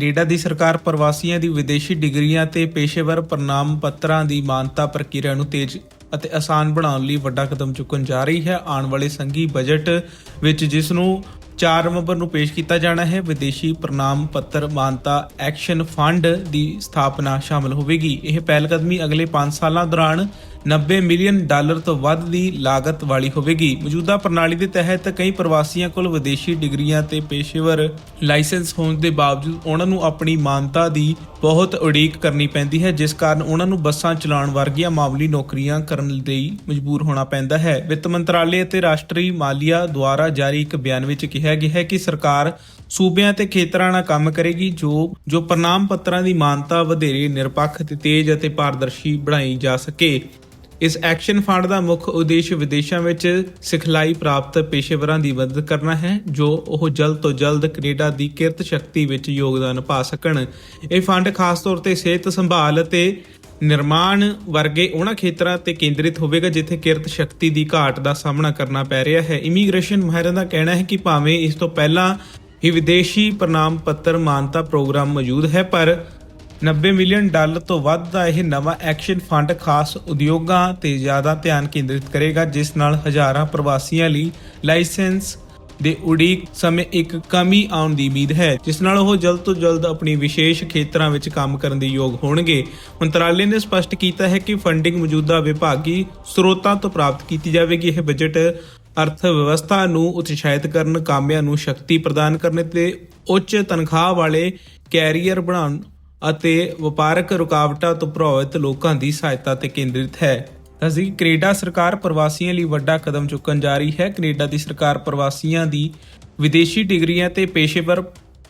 Canada ਦੀ ਸਰਕਾਰ ਪ੍ਰਵਾਸੀਆਂ ਦੀ ਵਿਦੇਸ਼ੀ ਡਿਗਰੀਆਂ ਤੇ ਪੇਸ਼ੇਵਰ ਪ੍ਰਣਾਮ ਪੱਤਰਾਂ ਦੀ ਮਾਨਤਾ ਪ੍ਰਕਿਰਿਆ ਨੂੰ ਤੇਜ਼ ਅਤੇ ਆਸਾਨ ਬਣਾਉਣ ਲਈ ਵੱਡਾ ਕਦਮ ਚੁੱਕਣ ਜਾ ਰਹੀ ਹੈ। ਆਉਣ ਵਾਲੇ ਸੰਘੀ ਬਜਟ ਵਿੱਚ ਜਿਸ ਨੂੰ 4 ਨਵੰਬਰ ਨੂੰ ਪੇਸ਼ ਕੀਤਾ ਜਾਣਾ ਹੈ, ਵਿਦੇਸ਼ੀ ਪ੍ਰਣਾਮ ਪੱਤਰ ਮਾਨਤਾ ਐਕਸ਼ਨ ਫੰਡ ਦੀ ਸਥਾਪਨਾ ਸ਼ਾਮਲ ਹੋਵੇਗੀ। ਇਹ ਪਹਿਲਕਦਮੀ ਅਗਲੇ 5 ਸਾਲਾਂ ਦੌਰਾਨ 90 ਮਿਲੀਅਨ ਡਾਲਰ ਤੋਂ ਵੱਧ ਦੀ ਲਾਗਤ ਵਾਲੀ ਹੋਵੇਗੀ। ਮੌਜੂਦਾ ਪ੍ਰਣਾਲੀ ਦੇ ਤਹਿਤ ਕਈ ਪ੍ਰਵਾਸੀਆਂ ਕੋਲ ਵਿਦੇਸ਼ੀ ਡਿਗਰੀਆਂ ਤੇ ਪੇਸ਼ੇਵਰ ਲਾਇਸੈਂਸ ਹੋਣ ਦੇ ਬਾਵਜੂਦ ਉਹਨਾਂ ਨੂੰ ਆਪਣੀ ਮਾਨਤਾ ਦੀ ਬਹੁਤ ਉਡੀਕ ਕਰਨੀ ਪੈਂਦੀ ਹੈ, ਜਿਸ ਕਾਰਨ ਉਹਨਾਂ ਨੂੰ ਬੱਸਾਂ ਚਲਾਉਣ ਵਰਗੀਆਂ ਮਾਮੂਲੀ ਨੌਕਰੀਆਂ ਕਰਨ ਲਈ ਮਜਬੂਰ ਹੋਣਾ ਪੈਂਦਾ ਹੈ। ਵਿੱਤ ਮੰਤਰਾਲੇ ਅਤੇ ਰਾਸ਼ਟਰੀ ਮਾਲੀਆ ਦੁਆਰਾ ਜਾਰੀ ਇੱਕ ਬਿਆਨ ਵਿੱਚ ਕਿਹਾ ਗਿਆ ਹੈ ਕਿ ਸਰਕਾਰ ਸੂਬਿਆਂ ਤੇ ਖੇਤਰਾਂ ਨਾਲ ਕੰਮ ਕਰੇਗੀ, ਜੋ ਜੋ ਪ੍ਰਣਾਮ ਪੱਤਰਾਂ ਦੀ ਮਾਨਤਾ ਵਧੇਰੇ ਨਿਰਪੱਖ ਤੇ ਤੇਜ਼ ਅਤੇ ਪਾਰਦਰਸ਼ੀ ਬਣਾਈ ਜਾ ਸਕੇ। ਇਸ ਐਕਸ਼ਨ ਫੰਡ ਦਾ ਮੁੱਖ ਉਦੇਸ਼ ਵਿਦੇਸ਼ਾਂ ਵਿੱਚ ਸਿਖਲਾਈ ਪ੍ਰਾਪਤ ਪੇਸ਼ੇਵਰਾਂ ਦੀ ਮਦਦ ਕਰਨਾ ਹੈ, ਜੋ ਉਹ ਜਲਦ ਤੋਂ ਜਲਦ ਕੈਨੇਡਾ ਦੀ ਕਿਰਤ ਸ਼ਕਤੀ ਵਿੱਚ ਯੋਗਦਾਨ ਪਾ ਸਕਣ। ਇਹ ਫੰਡ ਖਾਸ ਤੌਰ ਤੇ ਸਿਹਤ ਸੰਭਾਲ ਅਤੇ ਨਿਰਮਾਣ ਵਰਗੇ ਉਹਨਾਂ ਖੇਤਰਾਂ ਤੇ ਕੇਂਦਰਿਤ ਹੋਵੇਗਾ, ਜਿੱਥੇ ਕਿਰਤ ਸ਼ਕਤੀ ਦੀ ਘਾਟ ਦਾ ਸਾਹਮਣਾ ਕਰਨਾ ਪੈ ਰਿਹਾ ਹੈ। ਇਮੀਗ੍ਰੇਸ਼ਨ ਮਾਹਿਰਾਂ ਦਾ ਕਹਿਣਾ ਹੈ ਕਿ ਭਾਵੇਂ ਇਸ ਤੋਂ ਪਹਿਲਾਂ ਹੀ ਵਿਦੇਸ਼ੀ ਪ੍ਰਮਾਣ ਪੱਤਰ ਮਾਨਤਾ ਪ੍ਰੋਗਰਾਮ ਮੌਜੂਦ ਹੈ, ਪਰ 90 ਮਿਲੀਅਨ ਡਾਲਰ ਤੋਂ ਵੱਧ ਦਾ ਇਹ ਨਵਾਂ ਐਕਸ਼ਨ ਫੰਡ ਖਾਸ ਉਦਯੋਗਾਂ ਤੇ ਜ਼ਿਆਦਾ ਧਿਆਨ ਕੇਂਦਰਿਤ ਕਰੇਗਾ, ਜਿਸ ਨਾਲ ਹਜ਼ਾਰਾਂ ਪ੍ਰਵਾਸੀਆਂ ਲਈ ਲਾਇਸੈਂਸ ਦੇ ਉਡੀਕ ਸਮੇਂ ਇੱਕ ਕਮੀ ਆਉਣ ਦੀ ਉਮੀਦ ਹੈ, ਜਿਸ ਨਾਲ ਉਹ ਜਲਦ ਤੋਂ ਜਲਦ ਆਪਣੀ ਵਿਸ਼ੇਸ਼ ਖੇਤਰਾਂ ਵਿੱਚ ਕੰਮ ਕਰਨ ਦੇ ਯੋਗ ਹੋਣਗੇ। ਮੰਤਰਾਲੇ ਨੇ ਸਪਸ਼ਟ ਕੀਤਾ ਹੈ ਕਿ ਫੰਡਿੰਗ ਮੌਜੂਦਾ ਵਿਭਾਗੀ ਸਰੋਤਾਂ ਤੋਂ ਪ੍ਰਾਪਤ ਕੀਤੀ ਜਾਵੇਗੀ। ਇਹ ਬਜਟ ਅਰਥ ਵਿਵਸਥਾ ਨੂੰ ਉਤਸ਼ਾਹਿਤ ਕਰਨ, ਕਾਮਿਆਂ ਨੂੰ ਸ਼ਕਤੀ ਪ੍ਰਦਾਨ ਕਰਨ ਤੇ ਉੱਚ ਤਨਖਾਹ ਵਾਲੇ ਕੈਰੀਅਰ ਬਣਾਉਣ ਅਤੇ ਵਪਾਰਕ ਰੁਕਾਵਟਾਂ ਤੋਂ ਪ੍ਰਭਾਵਿਤ ਲੋਕਾਂ ਦੀ ਸਹਾਇਤਾ ਤੇ ਕੇਂਦਰਿਤ ਹੈ। ਅਸੀਂ ਕੈਨੇਡਾ ਸਰਕਾਰ ਪ੍ਰਵਾਸੀਆਂ ਲਈ ਵੱਡਾ ਕਦਮ ਚੁੱਕਣ ਜਾ ਰਹੀ ਹੈ। ਕੈਨੇਡਾ ਦੀ ਸਰਕਾਰ ਪ੍ਰਵਾਸੀਆਂ ਦੀ ਵਿਦੇਸ਼ੀ ਡਿਗਰੀਆਂ ਤੇ ਪੇਸ਼ੇਵਰ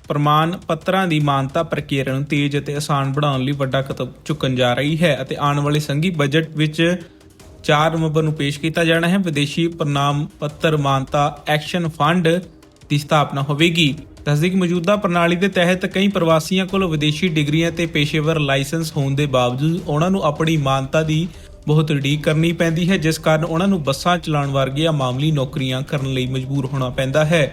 ਪ੍ਰਮਾਣ ਪੱਤਰਾਂ ਦੀ ਮਾਨਤਾ ਪ੍ਰਕਿਰਿਆ ਨੂੰ ਤੇਜ਼ ਅਤੇ ਆਸਾਨ ਬਣਾਉਣ ਲਈ ਵੱਡਾ ਕਦਮ ਚੁੱਕਣ ਜਾ ਰਹੀ ਹੈ ਅਤੇ ਆਉਣ ਵਾਲੇ ਸੰਘੀ ਬਜਟ ਵਿੱਚ 4 ਨਵੰਬਰ ਨੂੰ ਪੇਸ਼ ਕੀਤਾ ਜਾਣਾ ਹੈ। ਵਿਦੇਸ਼ੀ ਪ੍ਰਮਾਣ ਪੱਤਰ ਮਾਨਤਾ ਐਕਸ਼ਨ ਫੰਡ ਦੀ ਸਥਾਪਨਾ ਹੋਵੇਗੀ। ਦੱਸਦੀ ਕਿ ਮੌਜੂਦਾ ਪ੍ਰਣਾਲੀ ਦੇ ਤਹਿਤ ਕਈ ਪ੍ਰਵਾਸੀਆਂ ਕੋਲ ਵਿਦੇਸ਼ੀ ਡਿਗਰੀਆਂ ਤੇ ਪੇਸ਼ੇਵਰ ਲਾਇਸੈਂਸ ਹੋਣ ਦੇ ਬਾਵਜੂਦ ਉਹਨਾਂ ਨੂੰ ਆਪਣੀ ਮਾਨਤਾ ਦੀ ਬਹੁਤ ਉਡੀਕ ਕਰਨੀ ਪੈਂਦੀ ਹੈ, ਜਿਸ ਕਾਰਨ ਉਹਨਾਂ ਨੂੰ ਬੱਸਾਂ ਚਲਾਉਣ ਵਰਗੀਆਂ ਮਾਮੂਲੀ ਨੌਕਰੀਆਂ ਕਰਨ ਲਈ ਮਜਬੂਰ ਹੋਣਾ ਪੈਂਦਾ ਹੈ।